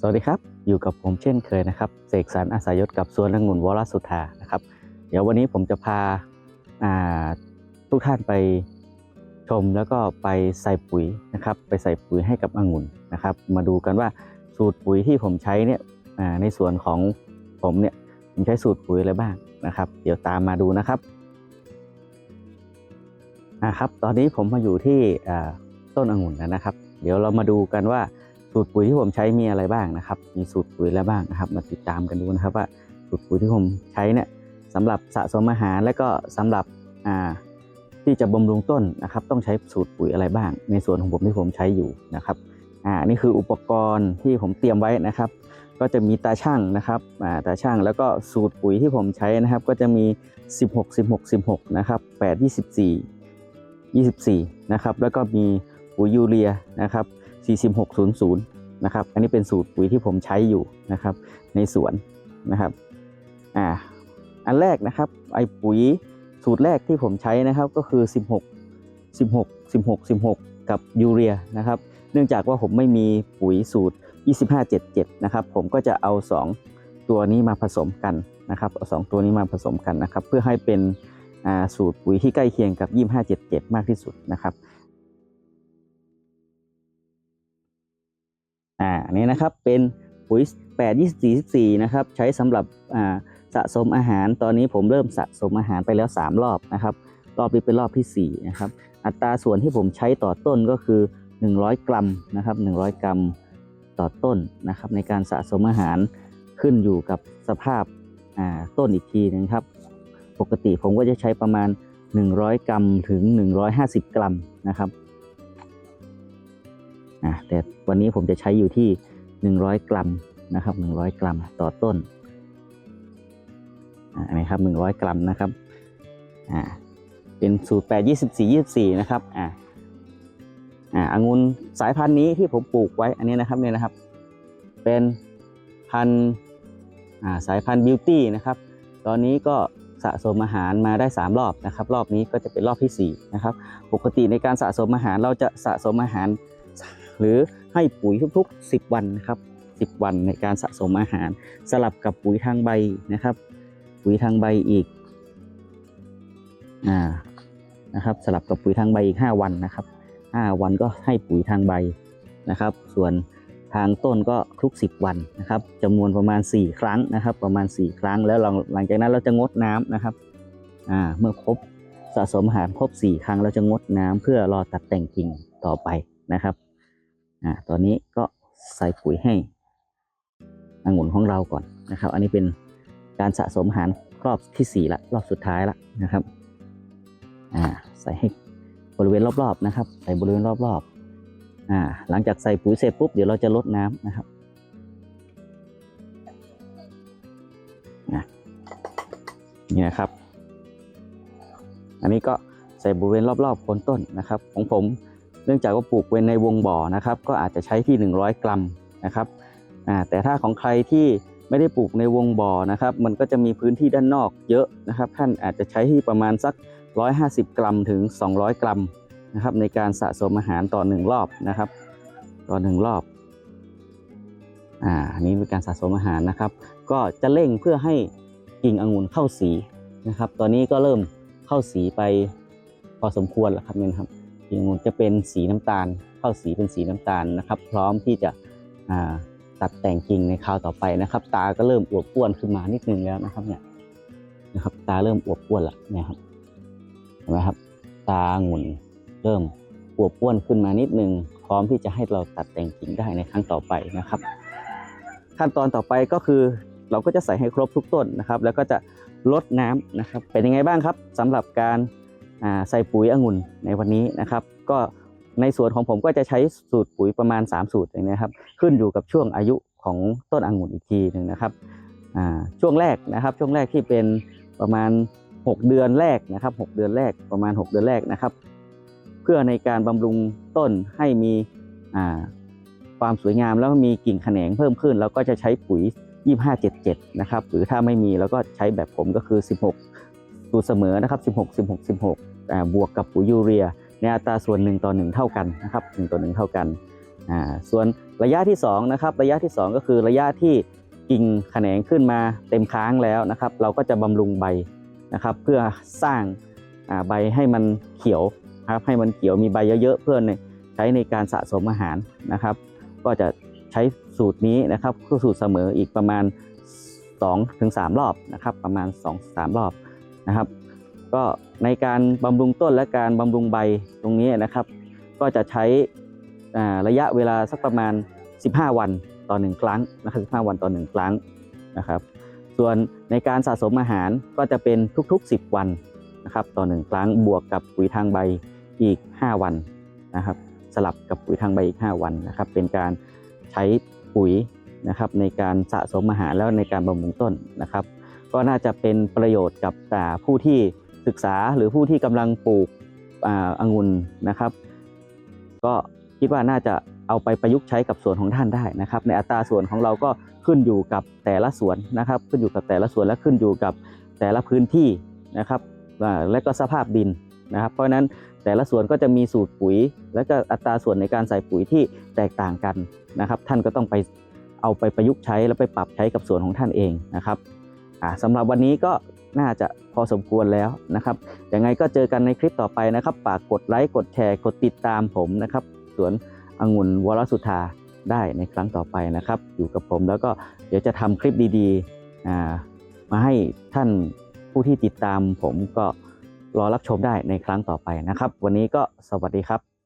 สวัสดีครับ อยู่กับผมเช่นเคยนะครับเสกสรรอาสายยศกับสวนองุ่นวรสุธานะครับ เดี๋ยววันนี้ผมจะพาาทุกท่านไปชมแล้วก็ไปใส่ปุ๋ยนะครับ ไปใส่ปุ๋ยให้กับองุ่นนะครับ มาดูกันว่าสูตรปุ๋ยที่ผมใช้เนี่ยในส่วนของผมเนี่ยผมใช้สูตรปุ๋ยอะไรบ้างนะครับ เดี๋ยวตามมาดูนะครับอ่าครับ ตอนนี้ผมมาอยู่ที่ต้นองุ่นแล้วนะครับ เดี๋ยวเรามาดูกันว่า สูตรปุ๋ยที่ผมใช้มีอะไรบ้างนะครับ มีสูตรปุ๋ยอะไรบ้างนะครับ มาติดตามกันดูนะครับว่าสูตรปุ๋ยที่ผมใช้เนี่ยสำหรับสะสมอาหารและก็สำหรับที่จะบำรุงต้นนะครับ ต้องใช้สูตรปุ๋ยอะไรบ้าง ในส่วนของผมที่ผมใช้อยู่นะครับอ่านี่คืออุปกรณ์ที่ผมเตรียมไว้นะครับ ก็จะมีตาช่างนะครับอ่าตาช่างแล้วก็สูตรปุ๋ยที่ผมใช้นะครับ ก็จะมี 16 16 16นะครับ8 24 24นะครับแล้วก็มีปุ๋ยยูเรียนะครับ 4600 นะครับ อันนี้เป็นสูตรปุ๋ยที่ผมใช้อยู่นะครับ ในสวนนะครับ อ่า อันแรกนะครับไอปุ๋ยสูตรแรกที่ผมใช้นะครับก็คือ 16 16 16 16 กับยูเรียนะครับ เนื่องจากว่าผมไม่มีปุ๋ยสูตร 2577 นะครับ ผมก็จะเอา 2 ตัวนี้มาผสมกันนะครับ เอาสองตัวนี้มาผสมกันนะครับ เพื่อให้เป็นอ่าสูตรปุ๋ยที่ใกล้เคียงกับ 2577 มากที่สุดนะครับ อ่าอันนี้นะครับเป็นปุ๋ย8 24 24นะครับใช้สำหรับอ่าสะสมอาหารตอนนี้ผมเริ่มสะสมอาหารไปแล้ว 3 รอบนะครับ รอบนี้เป็นรอบที่4นะครับอัตราส่วนที่ผมใช้ต่อต้นก็คือ 100 กรัมนะครับ100 กรัมต่อต้นนะครับในการสะสมอาหารขึ้นอยู่กับสภาพอ่าต้นอีกทีนึงครับ ปกติผมก็จะใช้ประมาณ 100 กรัมถึง 150 กรัมนะครับ อะแต่วันนี้ผมจะใช้อยู่ที่ 100 กรัมนะครับ 100 กรัมต่อต้นอ่านะครับ100 กรัมนะครับอ่าเป็นสูตร8 24 24 นะครับอ่าอ่าองุ่นสายพันธุ์นี้ที่ผมปลูกไว้อันนี้นะครับเนี่ยนะครับ เป็นพันธุ์อ่าสายพันธุ์บิวตี้นะครับ ตอนนี้ก็สะสมอาหารมาได้ 3 รอบนะครับ รอบนี้ก็จะเป็นรอบที่4นะครับ ปกติในการสะสมอาหารเราจะสะสมอาหาร หรือให้ปุ๋ยทุกๆ 10 วันนะครับ10 วันในการสะสมอาหาร สลับกับปุ๋ยทางใบนะครับ ปุ๋ยทางใบอีกอ่านะครับ สลับกับปุ๋ยทางใบอีก 5 วันนะครับ 5 วันก็ให้ปุ๋ยทางใบนะครับ ส่วนทางต้นก็ทุก 10 วันนะครับจำนวนประมาณ 4 ครั้งนะครับ ประมาณ 4 ครั้งแล้วหลังจากนั้นเราจะงดน้ำนะครับอ่าเมื่อครบสะสมอาหารครบ 4 ครั้งเราจะงดน้ำเพื่อรอตัดแต่งกิ่งต่อไปนะครับ อ่าตอนนี้ก็ใส่ปุ๋ยให้องุ่นของเราก่อนนะครับ อันนี้เป็นการสะสมอาหารรอบที่สี่ละ รอบสุดท้ายละนะครับอ่าใส่ให้บริเวณรอบๆนะครับ ใส่บริเวณรอบๆอ่าหลังจากใส่ปุ๋ยเสร็จปุ๊บเดี๋ยวเราจะลดน้ำนะครับนะนี่นะครับ อันนี้ก็ใส่บริเวณรอบๆโคนต้นนะครับ ของผม นื่องจากว่าปลูกไว้ในวงบ่อนะครับ ก็อาจจะใช้ที่ 100 กรัมนะครับแต่ถ้าของใครที่ไม่ได้ปลูกในวงบ่อนะครับ มันก็จะมีพื้นที่ด้านนอกเยอะนะครับ ท่านอาจจะใช้ที่ประมาณสัก 150 กรัมถึง 200 กรัมนะครับ ในการสะสมอาหารต่อ 1 รอบนะครับ ต่อ 1 รอบอ่าอันนี้เป็นการสะสมอาหารนะครับ ก็จะเร่งเพื่อให้กิ่งองุ่นเข้าสีนะครับ ตอนนี้ก็เริ่มเข้าสีไปพอสมควรแล้วครับเนี่ยนครับ กิ่งองุ่นจะเป็นสีน้ำตาล เข้าสีเป็นสีน้ำตาลนะครับ พร้อมที่จะตัดแต่งกิ่งในคราวต่อไปนะครับ ตาก็เริ่มอวบอ้วนขึ้นมานิดนึงแล้วนะครับเนี่ยนะครับ ตาเริ่มอวบอ้วนละเนี่ยครับเห็นไหมครับ ตาองุ่นเริ่มอวบอ้วนขึ้นมานิดนึงพร้อมที่จะให้เราตัดแต่งกิ่งได้ในครั้งต่อไปนะครับ ขั้นตอนต่อไปก็คือเราก็จะใส่ให้ครบทุกต้นนะครับ แล้วก็จะลดน้ำนะครับ เป็นยังไงบ้างครับสำหรับการ ใส่ปุ๋ยองุ่นในวันนี้นะครับ ก็ในส่วนของผมก็จะใช้สูตรปุ๋ยประมาณ 3 สูตรอย่างนี้ครับขึ้นอยู่กับช่วงอายุของต้นองุ่นอีกทีหนึ่งนะครับช่วงแรกนะครับช่วงแรกที่เป็นประมาณ 6 เดือนแรกนะครับ 6 เดือนแรกประมาณ 6 เดือนแรกนะครับ เพื่อในการบำรุงต้นให้มีความสวยงามแล้วมีกิ่งแขนงเพิ่มขึ้นเราก็จะใช้ปุ๋ย 2577 นะครับหรือถ้าไม่มีเราก็ใช้แบบผมก็คือ 16 สูตรเสมอนะครับ 16 16 16อ่บวกกับปุ๋ยยูเรียในอัตราส่วน1ต่อ1เท่ากันนะครับ1ต่อ1เท่ากันอ่าส่วนระยะที่2นะครับระยะที่ 2 ก็คือระยะที่กิ่งแขนงขึ้นมาเต็มค้างแล้วนะครับ เราก็จะบำรุงใบนะครับ เพื่อสร้างอ่าใบให้มันเขียวนะครับให้มันเขียวมีใบเยอะๆเพื่อในใช้ในการสะสมอาหารนะครับ ก็จะใช้สูตรนี้นะครับคือสูตรเสมออีกประมาณ2-3ถึง3รอบนะครับ ประมาณ 2-3 รอบ นะครับ ก็ในการบำรุงต้นและการบำรุงใบตรงนี้นะครับ ก็จะใช้ระยะเวลาสักประมาณ 15 วันต่อหนึ่งครั้งนะครับ15 วันต่อหนึ่งครั้งนะครับ ส่วนในการสะสมอาหารก็จะเป็นทุก ๆ 10 วันนะครับต่อหนึ่งครั้งบวกกับปุ๋ยทางใบอีก 5 วันนะครับ สลับกับปุ๋ยทางใบอีก 5 วันนะครับ เป็นการใช้ปุ๋ยนะครับในการสะสมอาหารแล้วในการบำรุงต้นนะครับ ก็น่าจะเป็นประโยชน์กับอ่ผู้ที่ศึกษาหรือผู้ที่กำลังปลูกองุ่นนะครับ ก็คิดว่าน่าจะเอาไปประยุกต์ใช้กับสวนของท่านได้นะครับ ในอัตราส่วนของเราก็ขึ้นอยู่กับแต่ละสวนนะครับ ขึ้นอยู่กับแต่ละสวนและขึ้นอยู่กับแต่ละพื้นที่นะครับและก็สภาพดินนะครับ เพราะฉะนั้นแต่ละสวนก็จะมีสูตรปุ๋ย และก็อัตราส่วนในการใส่ปุ๋ยที่แตกต่างกันนะครับ ท่านก็ต้องไปเอาไปประยุกต์ใช้แล้วไปปรับใช้กับสวนของท่านเองนะครับ สำหรับวันนี้ก็น่าจะพอสมควรแล้วนะครับยังไงก็เจอกันในคลิปต่อไปนะครับฝากกดไลค์กดแชร์กดติดตามผมนะครับสวนองุ่นวรสุธาได้ในครั้งต่อไปนะครับ อยู่กับผมแล้วก็เดี๋ยวจะทำคลิปดีๆมาให้ท่านผู้ที่ติดตามผมก็รอรับชมได้ในครั้งต่อไปนะครับ วันนี้ก็สวัสดีครับ